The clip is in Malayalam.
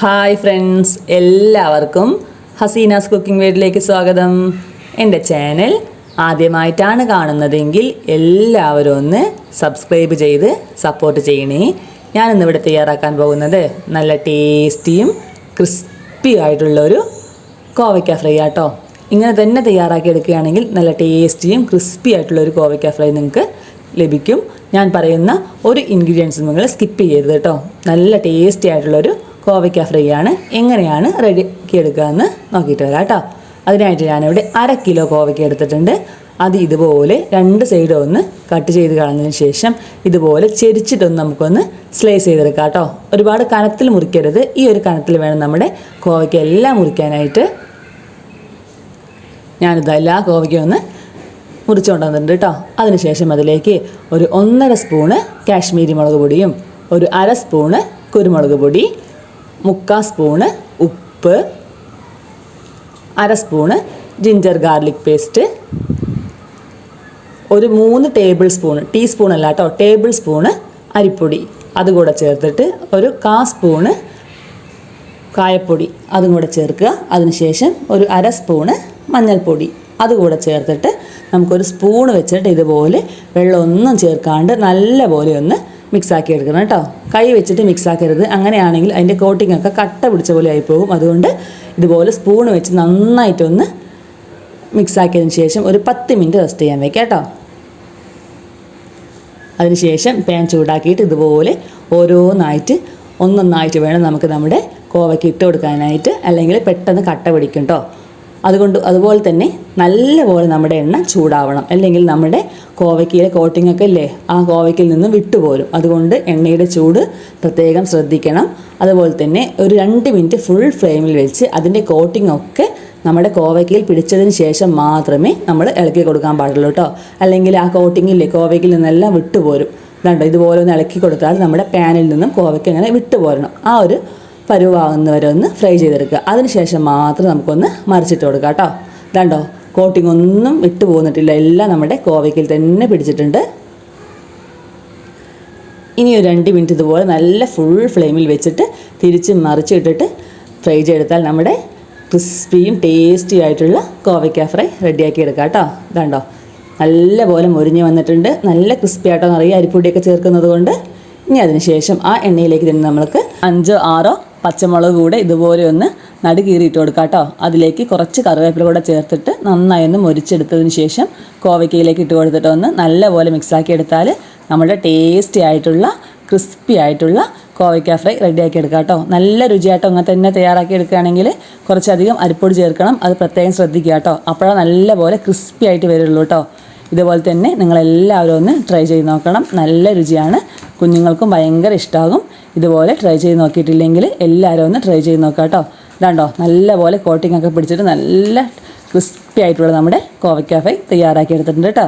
ഹായ് ഫ്രണ്ട്സ് എല്ലാവർക്കും ഹസീനാസ് കുക്കിംഗ് വീട്ടിലേക്ക് സ്വാഗതം. എന്റെ ചാനൽ ആദ്യമായിട്ടാണ് കാണുന്നതെങ്കിൽ എല്ലാവരും ഒന്ന് സബ്സ്ക്രൈബ് ചെയ്ത് സപ്പോർട്ട് ചെയ്യണേ. ഞാനിന്നിവിടെ തയ്യാറാക്കാൻ പോകുന്നത് നല്ല ടേസ്റ്റിയും ക്രിസ്പി ആയിട്ടുള്ള ഒരു കോവയ്ക്ക ഫ്രൈ ആട്ടോ. ഇങ്ങനെ തന്നെ തയ്യാറാക്കി എടുക്കുകയാണെങ്കിൽ നല്ല ടേസ്റ്റിയും ക്രിസ്പി ആയിട്ടുള്ള ഒരു കോവയ്ക്ക ഫ്രൈ നിങ്ങൾക്ക് ലഭിക്കും. ഞാൻ പറയുന്ന ഒരു ഇൻഗ്രീഡിയൻസ് നിങ്ങൾ സ്കിപ്പ് ചെയ്യരുത് കേട്ടോ. നല്ല ടേസ്റ്റി ആയിട്ടുള്ളൊരു കോവയ്ക്ക ഫ്രൈ ആണ് എങ്ങനെയാണ് റെഡിയാക്കി എടുക്കുക എന്ന് നോക്കിയിട്ട് വരാം കേട്ടോ. അതിനായിട്ട് ഞാനിവിടെ അര കിലോ കോവയ്ക്ക എടുത്തിട്ടുണ്ട്. അത് ഇതുപോലെ രണ്ട് സൈഡും ഒന്ന് കട്ട് ചെയ്ത് കളഞ്ഞതിന് ശേഷം ഇതുപോലെ ചെരിച്ചിട്ടൊന്ന് നമുക്കൊന്ന് സ്ലൈസ് ചെയ്തെടുക്കാം കേട്ടോ. ഒരുപാട് കനത്തിൽ മുറിക്കരുത്. ഈ ഒരു കനത്തിൽ വേണം നമ്മുടെ കോവയ്ക്ക എല്ലാം മുറിക്കാനായിട്ട്. ഞാനിത് എല്ലാ കോവയ്ക്കും ഒന്ന് മുറിച്ചുകൊണ്ട് വന്നിട്ടുണ്ട് കേട്ടോ. അതിനുശേഷം അതിലേക്ക് ഒരു ഒന്നര സ്പൂണ് കാശ്മീരി മുളക് പൊടിയും ഒരു അര സ്പൂണ് കുരുമുളക് പൊടി മുക്കാൽ സ്പൂണ് ഉപ്പ് അര സ്പൂണ് ജിഞ്ചർ ഗാർലിക് പേസ്റ്റ് ഒരു മൂന്ന് ടേബിൾ സ്പൂൺ ടീസ്പൂൺ അല്ല കേട്ടോ ടേബിൾ സ്പൂണ് അരിപ്പൊടി. അതുകൂടെ ചേർത്തിട്ട് ഒരു കാ സ്പൂണ് കായപ്പൊടി അതും കൂടെ ചേർക്കുക. അതിനുശേഷം ഒരു അര സ്പൂണ് മഞ്ഞൾപ്പൊടി അതുകൂടെ ചേർത്തിട്ട് നമുക്കൊരു സ്പൂൺ വെച്ചിട്ട് ഇതുപോലെ വെള്ളമൊന്നും ചേർക്കാണ്ട് നല്ലപോലെ ഒന്ന് മിക്സാക്കി എടുക്കണം കേട്ടോ. കൈ വെച്ചിട്ട് മിക്സാക്കരുത്. അങ്ങനെയാണെങ്കിൽ അതിന്റെ കോട്ടിംഗ് ഒക്കെ കട്ട പിടിച്ച പോലെ ആയിപ്പോകും. അതുകൊണ്ട് ഇതുപോലെ സ്പൂൺ വെച്ച് നന്നായിട്ടൊന്ന് മിക്സാക്കിയതിന് ശേഷം ഒരു പത്ത് മിനിറ്റ് റെസ്റ്റ് ചെയ്യാൻ വെക്കാം കേട്ടോ. അതിനുശേഷം പാൻ ചൂടാക്കിയിട്ട് ഇതുപോലെ ഓരോന്നായിട്ട് ഒന്നൊന്നായിട്ട് വേണം നമുക്ക് നമ്മുടെ കോവയ്ക്ക് ഇട്ട് കൊടുക്കാനായിട്ട്. അല്ലെങ്കിൽ പെട്ടെന്ന് കട്ട പിടിക്കും കേട്ടോ. അതുകൊണ്ട് അതുപോലെ തന്നെ നല്ലപോലെ നമ്മുടെ എണ്ണ ചൂടാവണം. അല്ലെങ്കിൽ നമ്മുടെ കോവയ്ക്കയിലെ കോട്ടിംഗ് ഒക്കെ ഇല്ലേ ആ കോവയ്ക്കിൽ നിന്ന് വിട്ടുപോരും. അതുകൊണ്ട് എണ്ണയുടെ ചൂട് പ്രത്യേകം ശ്രദ്ധിക്കണം. അതുപോലെ തന്നെ ഒരു രണ്ട് മിനിറ്റ് ഫുൾ ഫ്ലെയിമിൽ വെച്ച് അതിന്റെ കോട്ടിംഗ് ഒക്കെ നമ്മുടെ കോവയ്ക്കയിൽ പിടിച്ചതിന് ശേഷം മാത്രമേ നമ്മൾ ഇളക്കി കൊടുക്കാൻ പാടുള്ളൂ കേട്ടോ അല്ലെങ്കിൽ ആ കോട്ടിങ്ങില്ലേ കോവയ്ക്കിൽ നിന്നെല്ലാം വിട്ടുപോരും. കണ്ടോ? ഇതുപോലെ ഒന്ന് ഇളക്കി കൊടുത്താൽ നമ്മുടെ പാനിൽ നിന്നും കോവയ്ക്ക് അങ്ങനെ വിട്ടുപോരണം. ആ ഒരു പരുവാകുന്നവരെ ഒന്ന് ഫ്രൈ ചെയ്തെടുക്കുക. അതിനുശേഷം മാത്രം നമുക്കൊന്ന് മറിച്ചിട്ട് കൊടുക്കുക കേട്ടോ. ഇതാണ്ടോ കോട്ടിംഗ് ഒന്നും ഇട്ട് പോന്നിട്ടില്ല. എല്ലാം നമ്മുടെ കോവയ്ക്കിൽ തന്നെ പിടിച്ചിട്ടുണ്ട്. ഇനി ഒരു രണ്ട് മിനിറ്റ് ഇതുപോലെ നല്ല ഫുൾ ഫ്ലെയിമിൽ വെച്ചിട്ട് തിരിച്ച് മറിച്ചിട്ടിട്ട് ഫ്രൈ ചെയ്തെടുത്താൽ നമ്മുടെ ക്രിസ്പിയും ടേസ്റ്റിയും ആയിട്ടുള്ള കോവയ്ക്ക ഫ്രൈ റെഡിയാക്കി എടുക്കാം കേട്ടോ. ഇതാണ്ടോ നല്ല പോലെ മുരിഞ്ഞ് വന്നിട്ടുണ്ട്. നല്ല ക്രിസ്പി ആയിട്ടോ നിറയെ അരിപ്പൊടിയൊക്കെ ചേർക്കുന്നത് കൊണ്ട്. ഇനി അതിനുശേഷം ആ എണ്ണയിലേക്ക് തന്നെ നമ്മൾക്ക് അഞ്ചോ ആറോ പച്ചമുളക് കൂടെ ഇതുപോലെ ഒന്ന് നടു കീറിയിട്ട് കൊടുക്കാം കേട്ടോ. അതിലേക്ക് കുറച്ച് കറിവേപ്പില കൂടെ ചേർത്തിട്ട് നന്നായി ഒന്ന് മുരിച്ചെടുത്തതിന് ശേഷം കോവയ്ക്കയിലേക്ക് ഇട്ട് കൊടുത്തിട്ട് ഒന്ന് നല്ലപോലെ മിക്സാക്കി എടുത്താൽ നമ്മുടെ ടേസ്റ്റി ആയിട്ടുള്ള ക്രിസ്പി ആയിട്ടുള്ള കോവയ്ക്ക ഫ്രൈ റെഡിയാക്കി എടുക്കാം കേട്ടോ. നല്ല രുചിയായിട്ടോ അങ്ങനെ തന്നെ തയ്യാറാക്കി എടുക്കുകയാണെങ്കിൽ കുറച്ചധികം അരിപ്പൊടി ചേർക്കണം. അത് പ്രത്യേകം ശ്രദ്ധിക്കുക കേട്ടോ. അപ്പോഴാണ് നല്ലപോലെ ക്രിസ്പി ആയിട്ട് വരുള്ളൂ കേട്ടോ. ഇതുപോലെ തന്നെ നിങ്ങളെല്ലാവരും ഒന്ന് ട്രൈ ചെയ്ത് നോക്കണം. നല്ല രുചിയാണ്. കുഞ്ഞുങ്ങൾക്കും ഭയങ്കര ഇഷ്ടമാകും ഇതുപോലെ ട്രൈ ചെയ്ത് നോക്കിയിട്ടില്ലെങ്കിൽ എല്ലാവരും ഒന്ന് ട്രൈ ചെയ്ത് നോക്കാം കേട്ടോ. ഇതാണ്ടോ നല്ലപോലെ കോട്ടിംഗ് ഒക്കെ പിടിച്ചിട്ട് നല്ല ക്രിസ്പി ആയിട്ടുള്ള നമ്മുടെ കോവയ്ക്ക തയ്യാറാക്കി എടുത്തിട്ടുണ്ട് കേട്ടോ.